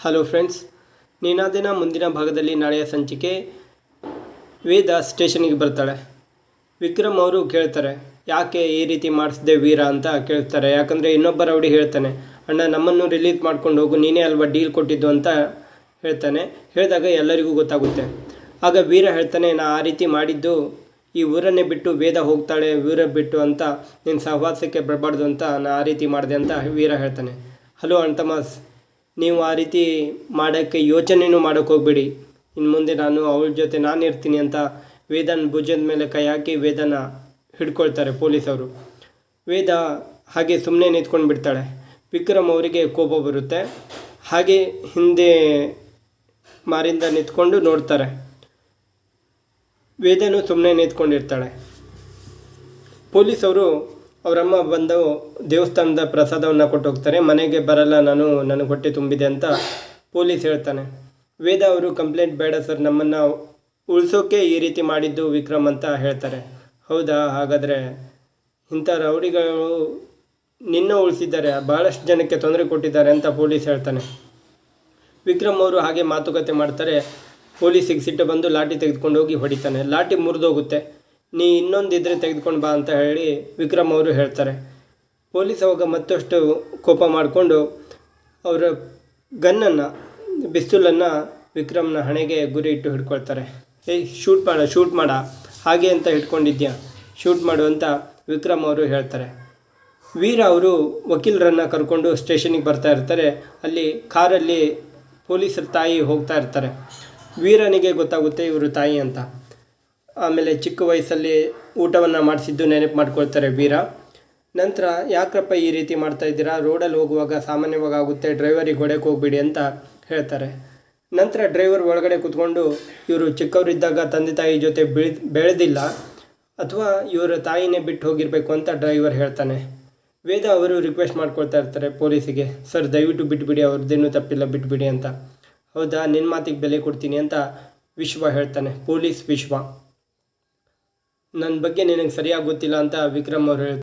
Hello friends ನೀನಾದಿನ ಮುಂದಿನ ಭಾಗದಲ್ಲಿ ನಾಳೆಯ ಸಂಚಿಕೆ ವೇದ ಸ್ಟೇಷನಿಗೆ ಬರ್ತಾಳೆ. ವಿಕ್ರಮ್ ಅವರು ಕೇಳ್ತಾರೆ, ಯಾಕೆ ಈ ರೀತಿ ಮಾಡಿಸಿದೆ ವೀರ? ಅಂತ ಕೇಳ್ತಾರೆ. ಯಾಕಂದರೆ ಇನ್ನೊಬ್ಬ ರೌಡಿ ಹೇಳ್ತಾನೆ, ಅಣ್ಣ, ನಮ್ಮನ್ನು ರಿಲೀಸ್ ಮಾಡ್ಕೊಂಡು ಹೋಗು, ನೀನೇ ಅಲ್ವಾ ಡೀಲ್ ಕೊಟ್ಟಿದ್ದು? ಅಂತ ಹೇಳ್ತಾನೆ. ಹೇಳಿದಾಗ ಎಲ್ಲರಿಗೂ ಗೊತ್ತಾಗುತ್ತೆ. ಆಗ ವೀರ ಹೇಳ್ತಾನೆ, ನಾ ಆ ರೀತಿ ಮಾಡಿದ್ದು, ಈ ಊರನ್ನೇ ಬಿಟ್ಟು ವೇದ ಹೋಗ್ತಾಳೆ ವೀರ ಬಿಟ್ಟು ಅಂತ, ನಿನ್ನ ಸಹವಾಸಕ್ಕೆ ಬರಬಾರ್ದು ಅಂತ ನಾ ಆ ರೀತಿ ಮಾಡಿದೆ ಅಂತ ವೀರ ಹೇಳ್ತಾನೆ. ಹಲೋ ಅಣ್ತಮಾಸ್ ನೀವು ಆ ರೀತಿ ಮಾಡೋಕ್ಕೆ ಯೋಚನೆಯೂ ಮಾಡೋಕ್ಕೆ ಹೋಗಬೇಡಿ. ಇನ್ನು ಮುಂದೆ ನಾನು ಅವಳ ಜೊತೆ ನಾನು ಇರ್ತೀನಿ ಅಂತ ವೇದನ ಭುಜದ ಮೇಲೆ ಕೈ ಹಾಕಿ ವೇದನ ಹಿಡ್ಕೊಳ್ತಾರೆ ಪೊಲೀಸವರು. ವೇದ ಹಾಗೆ ಸುಮ್ಮನೆ ನಿಂತ್ಕೊಂಡು ಬಿಡ್ತಾಳೆ. ವಿಕ್ರಮ್ ಅವರಿಗೆ ಕೋಪ ಬರುತ್ತೆ. ಹಾಗೆ ಹಿಂದೆ ಮಾರಿಂದ ನಿಂತ್ಕೊಂಡು ನೋಡ್ತಾರೆ. ವೇದನು ಸುಮ್ಮನೆ ನಿಂತ್ಕೊಂಡಿರ್ತಾಳೆ. ಪೊಲೀಸವರು ಅವರಮ್ಮ ಬಂದು ದೇವಸ್ಥಾನದ ಪ್ರಸಾದವನ್ನು ಕೊಟ್ಟು ಹೋಗ್ತಾರೆ ಮನೆಗೆ ಬರಲ್ಲ, ನಾನು ನನಗೆ ಹೊಟ್ಟೆ ತುಂಬಿದೆ ಅಂತ ಪೊಲೀಸ್ ಹೇಳ್ತಾನೆ. ವೇದ ಅವರು ಕಂಪ್ಲೇಂಟ್ ಬೇಡ ಸರ್, ನಮ್ಮನ್ನು ಉಳಿಸೋಕೆ ಈ ರೀತಿ ಮಾಡಿದ್ದು ವಿಕ್ರಮ್ ಅಂತ ಹೇಳ್ತಾರೆ. ಹೌದಾ? ಹಾಗಾದರೆ ಇಂಥ ರೌಡಿಗಳು ನಿನ್ನ ಉಳಿಸಿದ್ದಾರೆ ಭಾಳಷ್ಟು ಜನಕ್ಕೆ ತೊಂದರೆ ಕೊಟ್ಟಿದ್ದಾರೆ ಅಂತ ಪೊಲೀಸ್ ಹೇಳ್ತಾನೆ. ವಿಕ್ರಮ್ ಅವರು ಹಾಗೆ ಮಾತುಕತೆ ಮಾಡ್ತಾರೆ. ಪೊಲೀಸಿಗೆ ಸಿಟ್ಟು ಬಂದು ಲಾಠಿ ತೆಗೆದುಕೊಂಡು ಹೋಗಿ ಹೊಡಿತಾನೆ. ಲಾಠಿ ಮುರಿದೋಗುತ್ತೆ. ನೀ ಇನ್ನೊಂದಿದ್ರೆ ತೆಗೆದುಕೊಂಡು ಬಾ ಅಂತ ಹೇಳಿ ವಿಕ್ರಮ್ ಅವರು ಹೇಳ್ತಾರೆ. ಪೊಲೀಸ್ ಅವಾಗ ಮತ್ತಷ್ಟು ಕೋಪ ಮಾಡಿಕೊಂಡು ಅವರ ಗನ್ನನ್ನು, ಬಿಸ್ತುಲನ್ನು ವಿಕ್ರಮ್ನ ಹಣೆಗೆ ಗುರಿ ಇಟ್ಟು ಹಿಡ್ಕೊಳ್ತಾರೆ. ಏಯ್ ಶೂಟ್ ಮಾಡ ಶೂಟ್ ಮಾಡ, ಹಾಗೆ ಅಂತ ಹಿಡ್ಕೊಂಡಿದ್ಯಾ? ಶೂಟ್ ಮಾಡು ಅಂತ ವಿಕ್ರಮ್ ಅವರು ಹೇಳ್ತಾರೆ. ವೀರ ಅವರು ವಕೀಲರನ್ನು ಕರ್ಕೊಂಡು ಸ್ಟೇಷನಿಗೆ ಬರ್ತಾ ಇರ್ತಾರೆ. ಅಲ್ಲಿ ಕಾರಲ್ಲಿ ಪೊಲೀಸರ ತಾಯಿ ಹೋಗ್ತಾ ಇರ್ತಾರೆ. ವೀರನಿಗೆ ಗೊತ್ತಾಗುತ್ತೆ ಇವರು ತಾಯಿ ಅಂತ. ಆಮೇಲೆ ಚಿಕ್ಕ ವಯಸ್ಸಲ್ಲಿ ಊಟವನ್ನು ಮಾಡಿಸಿದ್ದು ನೆನಪು ಮಾಡ್ಕೊಳ್ತಾರೆ ವೀರ. ನಂತರ, ಯಾಕ್ರಪ್ಪ ಈ ರೀತಿ ಮಾಡ್ತಾ ಇದ್ದೀರಾ? ರೋಡಲ್ಲಿ ಹೋಗುವಾಗ ಸಾಮಾನ್ಯವಾಗಿ ಆಗುತ್ತೆ, ಡ್ರೈವರಿಗೆ ಹೊಡೆಯಕ್ಕೆ ಹೋಗ್ಬಿಡಿ ಅಂತ ಹೇಳ್ತಾರೆ. ನಂತರ ಡ್ರೈವರ್ ಒಳಗಡೆ ಕೂತ್ಕೊಂಡು, ಇವರು ಚಿಕ್ಕವರಿದ್ದಾಗ ತಂದೆ ತಾಯಿ ಜೊತೆ ಬೆಳೆ, ಬೆಳೆದಿಲ್ಲ ಅಥವಾ ಇವರ ತಾಯಿನೇ ಬಿಟ್ಟು ಹೋಗಿರಬೇಕು ಅಂತ ಡ್ರೈವರ್ ಹೇಳ್ತಾನೆ. ವೇದ ಅವರು ರಿಕ್ವೆಸ್ಟ್ ಮಾಡ್ಕೊಳ್ತಾ ಇರ್ತಾರೆ ಪೊಲೀಸಿಗೆ, ಸರ್, ದಯವಿಟ್ಟು ಬಿಟ್ಬಿಡಿ, ಅವ್ರದ್ದೇನೂ ತಪ್ಪಿಲ್ಲ, ಬಿಟ್ಬಿಡಿ ಅಂತ. ಹೌದಾ ನಿನ್ನ ಮಾತಿಗೆ ಬೆಲೆ ಕೊಡ್ತೀನಿ ಅಂತ ವಿಶ್ವ ಹೇಳ್ತಾನೆ, ಪೊಲೀಸ್ ವಿಶ್ವ. ನನ್ನ ಬಗ್ಗೆ ನಿನಗೆ ಸರಿಯಾಗಿ ಗೊತ್ತಿಲ್ಲ ಅಂತ ವಿಕ್ರಮ್ ಅವ್ರು ಹೇಳ್ತಾರೆ